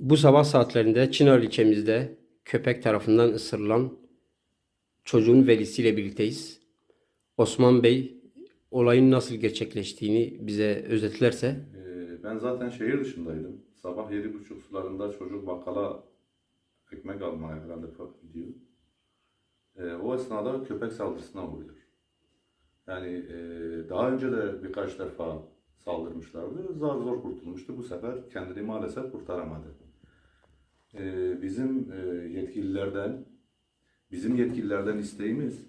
Bu sabah saatlerinde Çınar ilçemizde köpek tarafından ısırılan çocuğun velisiyle birlikteyiz. Osman Bey olayın nasıl gerçekleştiğini bize özetlerse Ee, Ben zaten şehir dışındaydım. Sabah yedi buçuk sularında çocuk bakkala ekmek almaya herhalde gidiyor. Ee, o esnada köpek saldırısına uğruyor. Yani e, daha önce de birkaç defa saldırmışlardı. Zar zor kurtulmuştu. Bu sefer kendini maalesef kurtaramadı. Ee, bizim e, yetkililerden bizim yetkililerden isteğimiz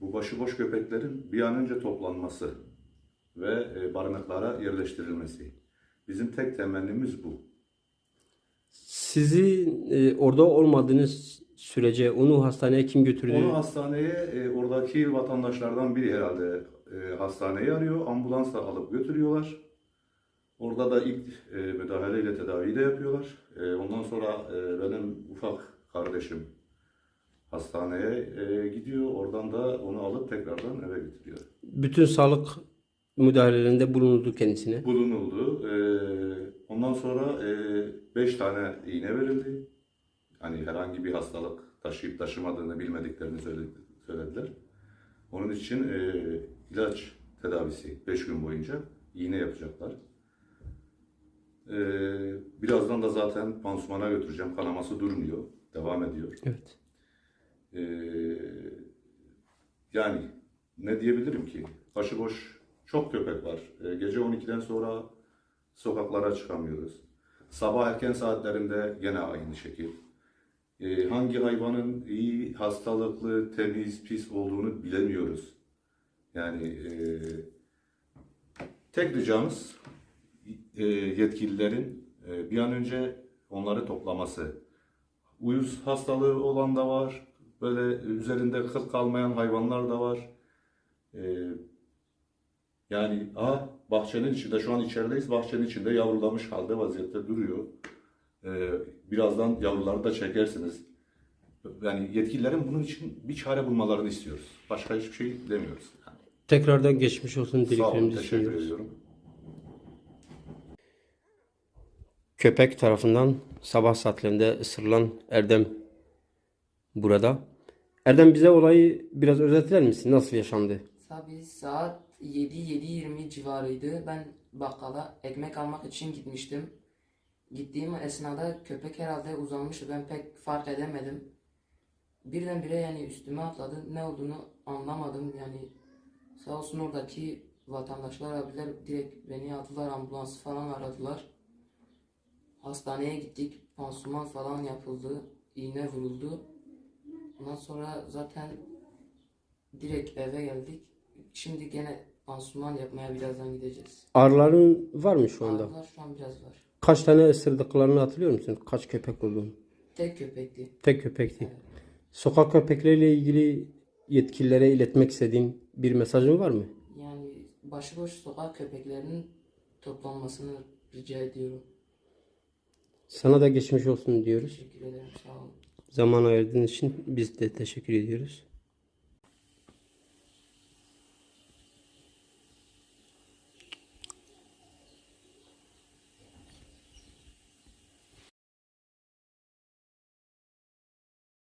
bu başıboş köpeklerin bir an önce toplanması ve e, barınaklara yerleştirilmesi. Bizim tek temennimiz bu. sizi e, orada olmadığınız sürece onu hastaneye kim götürdü? Onu hastaneye e, oradaki vatandaşlardan biri herhalde e, hastaneyi arıyor. Ambulansla alıp götürüyorlar. Orada da ilk e, müdahaleyle tedaviyi de yapıyorlar. E, ondan sonra e, benim ufak kardeşim hastaneye e, gidiyor. Oradan da onu alıp tekrardan eve getiriyor. Bütün sağlık müdahalelerinde bulunuldu kendisine. bulunuldu. Ee, ondan sonra 5 tane iğne verildi. Hani herhangi bir hastalık taşıyıp taşımadığını bilmediklerini söyledi- söylediler. Onun için e, ilaç tedavisi 5 gün boyunca iğne yapacaklar. Ee, birazdan da zaten pansumana götüreceğim. Kanaması durmuyor. Devam ediyor. Evet. Ee, yani ne diyebilirim ki? Başıboş çok köpek var. Ee, gece 12'den sonra sokaklara çıkamıyoruz. Sabah erken saatlerinde gene aynı şekil. Ee, hangi hayvanın iyi, hastalıklı, temiz, pis olduğunu bilemiyoruz. Yani e, tek ricamız e, yetkililerin e, bir an önce onları toplaması. Uyuz hastalığı olan da var. Böyle üzerinde kıl kalmayan hayvanlar da var. Ee, yani aha, bahçenin içinde şu an içerideyiz. Bahçenin içinde yavrulamış halde vaziyette duruyor. Ee, birazdan yavruları da çekersiniz. Yani yetkililerin bunun için bir çare bulmalarını istiyoruz. Başka hiçbir şey demiyoruz. Yani, Tekrardan geçmiş olsun sağ olun, dileklerimizi teşekkür sunuyoruz. ediyorum. Köpek tarafından sabah saatlerinde ısırılan Erdem burada. Erdem bize olayı biraz özetler misin? Nasıl yaşandı? Tabii saat 7-7.20 civarıydı. Ben bakkala ekmek almak için gitmiştim. Gittiğim esnada köpek herhalde uzanmıştı. Ben pek fark edemedim. Birdenbire yani üstüme atladı. Ne olduğunu anlamadım. Yani sağ olsun oradaki vatandaşlar abiler direkt beni aldılar. Ambulans falan aradılar. Hastaneye gittik. Pansuman falan yapıldı. iğne vuruldu. Ondan sonra zaten direkt eve geldik. Şimdi gene pansuman yapmaya birazdan gideceğiz. Ağrıların var mı şu anda? Ağrılar şu an biraz var. Kaç tane ısırdıklarını hatırlıyor musun? Kaç köpek olduğunu? Tek köpekti. Tek köpekti. Sokak köpekleriyle ilgili yetkililere iletmek istediğin bir mesajın var mı? Yani başıboş sokak köpeklerinin toplanmasını rica ediyorum. Sana da geçmiş olsun diyoruz. Teşekkür ederim. Sağ olun. Zaman ayırdığın için biz de teşekkür ediyoruz.